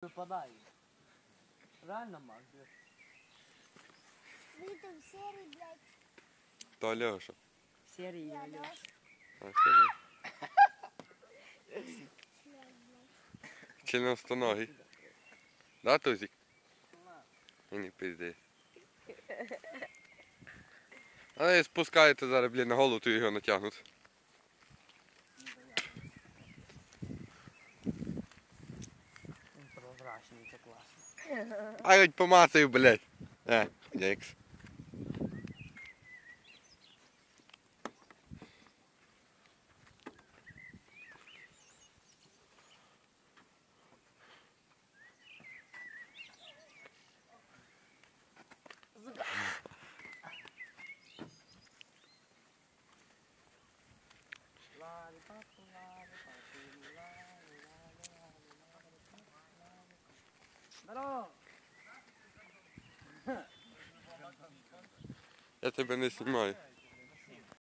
Випадає. Реально, Макс? Ви там серий, блядь, То Альоша. Серії я Альош. Льош. А, скажи. Блядь, блядь. Членостоногий. Да, Тузик? Мені пизди. Але спускаєте зараз, блін, на голову, то його натягнуть. Він це класно. А я помацаю, блядь. Е, ходякс. Я тебе не знімаю.